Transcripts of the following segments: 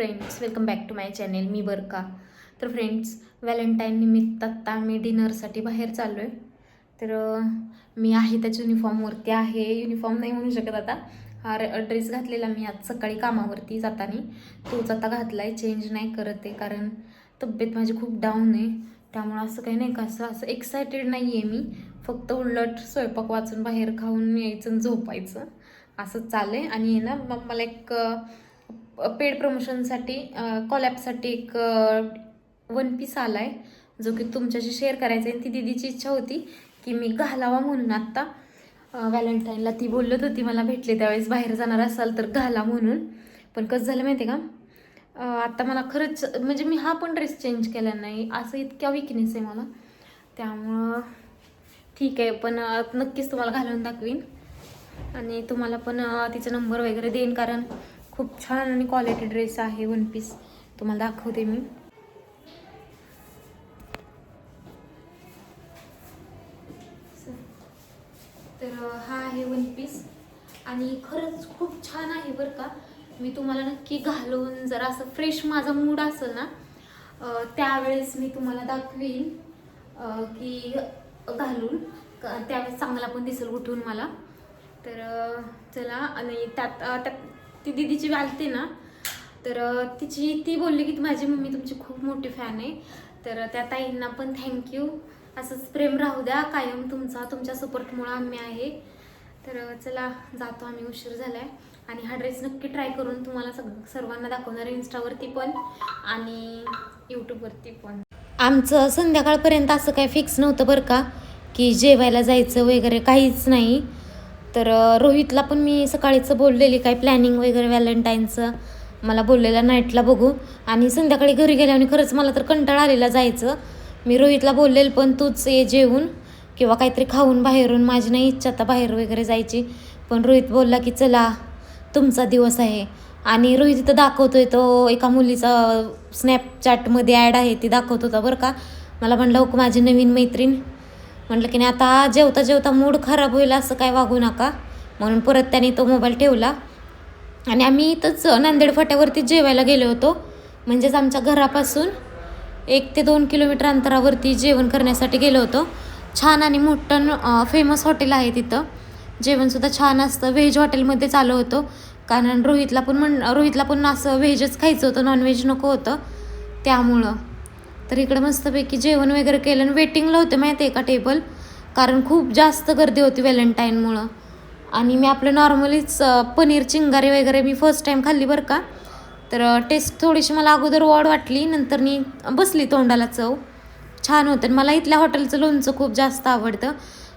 Friends welcome back to my channel मी बरका. तर friends Valentine निमित्त आत्ता मी डिनरसाठी बाहेर चाललो आहे तर मी आहे त्याच्या युनिफॉर्मवरती आहे युनिफॉर्म नाही म्हणू शकत आता. हा ड्रेस घातलेला मी आज सकाळी कामावरती जाताना. तोच आता घातला आहे चेंज नाही करत आहे कारण तब्येत माझी खूप डाऊन आहे. त्यामुळं असं काही नाही का असं असं एक्सायटेड नाही आहे मी. फक्त उलट स्वयंपाक वाचून बाहेर खाऊन यायचं आणि झोपायचं. असं चाललं आहे आणि ना मग मला एक पेड प्रमोशनसाठी कॉलॅपसाठी एक वन पीस आला आहे जो की तुमच्याशी शेअर करायचा आहे. ती दिदीची इच्छा होती की मी घालावा म्हणून आत्ता. व्हॅलेंटाईनला ती बोलत होती मला भेटले त्यावेळेस बाहेर जाणार असाल तर घाला म्हणून. पण कसं झालं माहिती आहे का आत्ता मला खरंच म्हणजे मी हा पण ड्रेस चेंज केला नाही. असं इतक्या विकनेस आहे मला. त्यामुळं ठीक आहे पण नक्कीच तुम्हाला घालून दाखवीन. आणि तुम्हाला पण तिचा नंबर वगैरे देईन कारण खूप छान आणि क्वालिटी ड्रेस आहे वन पीस तुम्हाला दाखवते मी. तर हा आहे वन पीस आणि खरंच खूप छान आहे बरं का. मी तुम्हाला नक्की घालून जरा असं फ्रेश माझा मूड असेल ना त्यावेळेस मी तुम्हाला दाखवीन की घालून. त्यावेळेस चांगला पण दिसेल उठून मला. तर चला आणि त्यात त्यात ती दिदीची बालते ना तर तिची ती बोलली की माझी मम्मी तुमची खूप मोठी फॅन आहे. तर त्या ताईंना पण थँक्यू असंच प्रेम राहू द्या कायम तुमचा तुमच्या सपोर्टमुळं आम्ही आहे. तर चला जातो आम्ही उशीर झालाय. आणि हा ड्रेस नक्की ट्राय करून तुम्हाला सग सर्वांना दाखवणार आहे इन्स्टावरती पण आणि यूट्यूबवरती पण. आमचं संध्याकाळपर्यंत असं काही फिक्स नव्हतं बरं का की जेवायला जायचं वगैरे काहीच नाही. तर रोहितला पण मी सकाळीचं बोललेली काय प्लॅनिंग वगैरे व्हॅलेंटाईनचं मला बोललेलं नाईटला बघू. आणि संध्याकाळी घरी गेल्याने खरंच मला तर कंटाळा आलेला जायचं. मी रोहितला बोललेलं पण तूच ये जेवून किंवा काहीतरी खाऊन बाहेरून. माझी नाही इच्छा आता बाहेर वगैरे जायची. पण रोहित बोलला की चला तुमचा दिवस आहे. आणि रोहित इथं दाखवतोय तो एका मुलीचा स्नॅपचॅटमध्ये ॲड आहे ती दाखवत होता बरं का. मला म्हणलं हो माझी नवीन मैत्रीण म्हटलं की नाही आता जेवता जेवता मूड खराब होईल असं काय वागू नका. म्हणून परत त्याने तो मोबाईल ठेवला. आणि आम्ही इथंच नांदेड फाट्यावरती जेवायला गेलो होतो. म्हणजेच आमच्या घरापासून एक ते दोन किलोमीटर अंतरावरती जेवण करण्यासाठी गेलो होतो. छान आणि मोठं फेमस हॉटेल आहे तिथं. जेवणसुद्धा छान असतं. व्हेज हॉटेलमध्ये चालू होतो. कारण रोहितला पण म्हण रोहितला पण असं व्हेजच खायचं होतं. नॉनव्हेज नको होतं. त्यामुळं. तर इकडं मस्तपैकी जेवण वगैरे केलं आणि वेटिंगला होते माहिती आहे का टेबल कारण खूप जास्त गर्दी होती व्हॅलेंटाईनमुळं आणि मी आपलं नॉर्मलीच पनीर चिंगारी वगैरे मी फर्स्ट टाईम खाल्ली बरं का. तर टेस्ट थोडीशी मला अगोदर वॉड वाटली नंतर मी बसली तोंडाला चव. छान होतं आणि मला इथल्या हॉटेलचं लोणचं खूप जास्त आवडतं.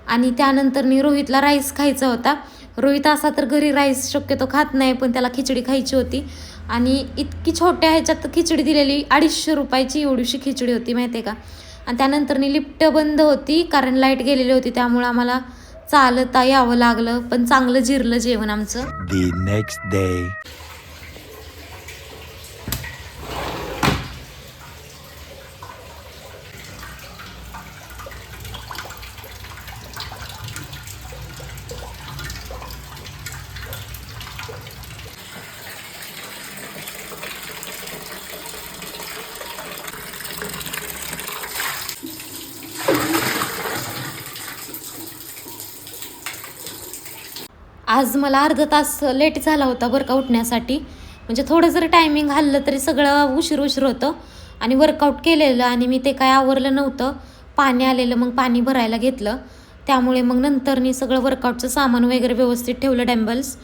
आणि त्यानंतर मी रोहितला राईस खायचा होता. रोहित असा तर घरी राईस शक्यतो खात नाही पण त्याला खिचडी खायची होती. आणि इतकी छोट्या ह्याच्यात खिचडी दिलेली अडीचशे रुपयाची एवढीशी खिचडी होती माहिती आहे का? आणि त्यानंतर लिफ्ट बंद होती कारण लाइट गेलेली होती त्यामुळं आम्हाला चालता यावं लागलं पण चांगलं जिरलं जेवण आमचं. आज मला अर्धा तास लेट झाला होता वर्कआउट उठण्यासाठी म्हणजे थोडं जर टायमिंग हल्लं तरी सगळं उशीर उशीर होतं. आणि वर्कआउट केलेलं आणि मी ते काय आवरलं नव्हतं. पाणी आलेलं मग पाणी भरायला घेतलं. त्यामुळे मग नंतरनी सगळं वर्कआउटचं सामान वगैरे व्यवस्थित ठेवलं डॅम्बल्स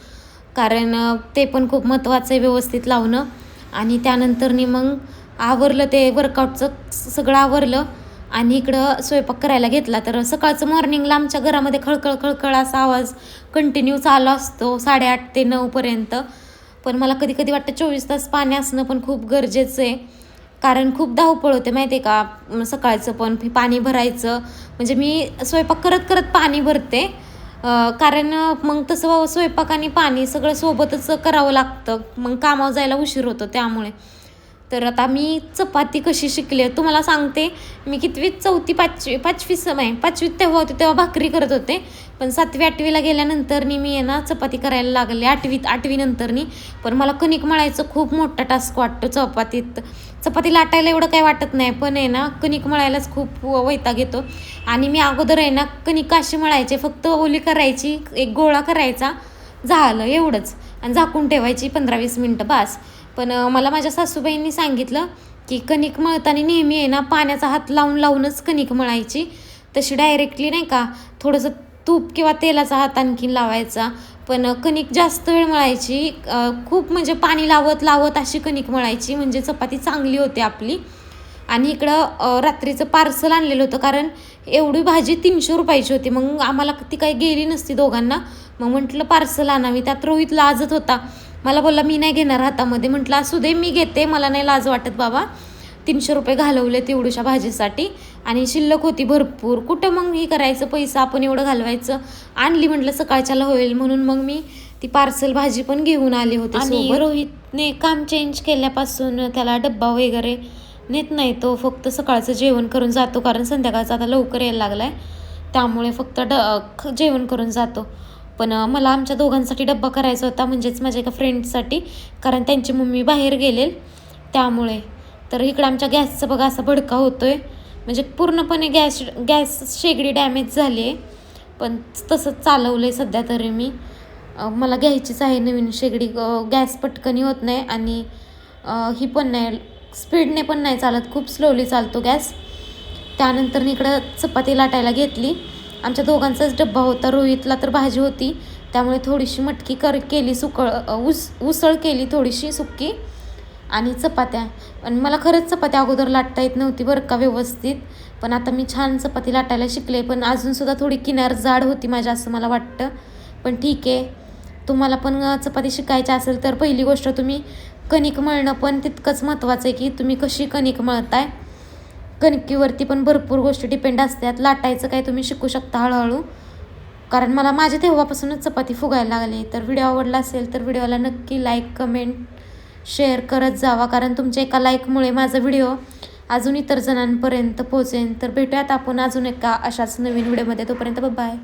कारण ते पण खूप महत्त्वाचं आहे व्यवस्थित लावणं. आणि त्यानंतरनी मग आवरलं ते वर्कआउटचं सगळं आवरलं. आणि इकडं स्वयंपाक करायला घेतला तर सकाळचं मॉर्निंगला आमच्या घरामध्ये खळखळ खळखळ असा आवाज कंटिन्यू चालू असतो साडेआठ ते नऊपर्यंत पण मला कधी कधी वाटतं चोवीस तास पाणी असणं पण खूप गरजेचं आहे. कारण खूप धावपळ होते माहिती आहे का? सकाळचं पण पाणी भरायचं. म्हणजे मी स्वयंपाक करत करत पाणी भरते. कारण मग तसं स्वयंपाक आणि पाणी सगळं सोबतच करावं लागतं. मग कामावर जायला उशीर होतो त्यामुळे. तर आता मी चपाती कशी शिकले तुम्हाला सांगते. मी कितवीत चौथी पाचवी पाचवी समय पाचवीत तेव्हा होते तेव्हा भाकरी करत होते. पण सातवी आठवीला गेल्यानंतरनी मी आहे ना चपाती करायला लागले. आठवीत आठवीनंतरनी. पण मला कणिक मळायचं खूप मोठा टास्क वाटतो चपातीत. चपाती लाटायला एवढं काही वाटत नाही पण आहे ना कणिक मळायलाच खूप वैताग येतो. आणि मी अगोदर आहे ना कणिक अशी मळायचे फक्त ओली करायची एक गोळा करायचा झालं एवढंच. आणि झाकून ठेवायची पंधरा वीस मिनटं बास. पण मला माझ्या सासूबाईंनी सांगितलं की कणिक मळताना नेहमी आहे ना पाण्याचा हात लावून लावूनच कणिक मळायची. तशी डायरेक्टली नाही का थोडंसं तूप किंवा तेलाचा हात आणखीन लावायचा. पण कणिक जास्त वेळ मळायची खूप म्हणजे पाणी लावत लावत अशी कणिक मळायची म्हणजे चपाती चांगली होते आपली. आणि इकडं रात्रीचं पार्सल आणलेलं होतं कारण एवढी भाजी तीनशे रुपयाची होती. मग आम्हाला ती काही गेली नसती दोघांना. मग म्हटलं पार्सल आणावी. त्यात रोहित लाजत होता. मला बोलला मी नाही घेणार हातामध्ये. म्हटलं असू दे मी घेते. मला नाही लाज वाटत बाबा. तीनशे रुपये घालवले तेवढ्याशा भाजीसाठी आणि शिल्लक होती भरपूर. कुठं मग हे करायचं? पैसा आपण एवढं घालवायचं. आणली म्हटलं सकाळच्याला होईल म्हणून मग मी ती पार्सल भाजी पण घेऊन आले होते आणि रोहितने काम चेंज केल्यापासून त्याला डब्बा वगैरे नेत नाही. तो फक्त सकाळचं जेवण करून जातो. कारण संध्याकाळचा आता लवकर यायला लागलाय. त्यामुळे फक्त ड जेवण करून जातो. पण मला आमच्या दोघांसाठी डब्बा करायचा होता म्हणजेच माझ्या एका फ्रेंडसाठी कारण त्यांची मम्मी बाहेर गेलेल त्यामुळे. तर इकडं आमच्या गॅसचा बघा असा भडका होतो आहे म्हणजे पूर्णपणे गॅस गॅस शेगडी डॅमेज झाली आहे. पण तसंच चालवलं आहे सध्या तरी मी. मला घ्यायचीच आहे नवीन शेगडी गॅस पटकनी होत नाही आणि ही पण नाही स्पीडने पण नाही चालत. खूप स्लोली चालतो गॅस. त्यानंतर इकडं चपाती लाटायला घेतली. आमच्या दोघांचाच डब्बा होता रोहितला तर भाजी होती. त्यामुळे थोडीशी मटकी कर केली सुकळ उस उसळ केली थोडीशी सुक्की आणि चपात्या. आणि मला खरंच चपात्या अगोदर लाटता येत नव्हती बरं का व्यवस्थित. पण आता मी छान चपाती लाटायला शिकले पण अजूनसुद्धा थोडी किनार जाड होती माझ्या असं मला वाटतं. पण ठीक आहे. तुम्हाला पण चपाती शिकायची असेल तर पहिली गोष्ट तुम्ही कणिक मळणं पण तितकंच महत्त्वाचं आहे की तुम्ही कशी कणिक मळताय. कणकीवरती पण भरपूर गोष्टी डिपेंड असतात. लाटायचं काय तुम्ही शिकू शकता हळूहळू. कारण मला माझ्या तेव्हापासूनच चपाती फुगायला लागली. तर व्हिडिओ आवडला असेल तर व्हिडिओला नक्की लाईक कमेंट शेअर करत जावा. कारण तुमच्या एका लाईकमुळे माझा व्हिडिओ अजून इतर जणांपर्यंत पोहोचेन. तर भेटूयात आपण अजून एका अशाच नवीन व्हिडिओमध्ये तोपर्यंत बाय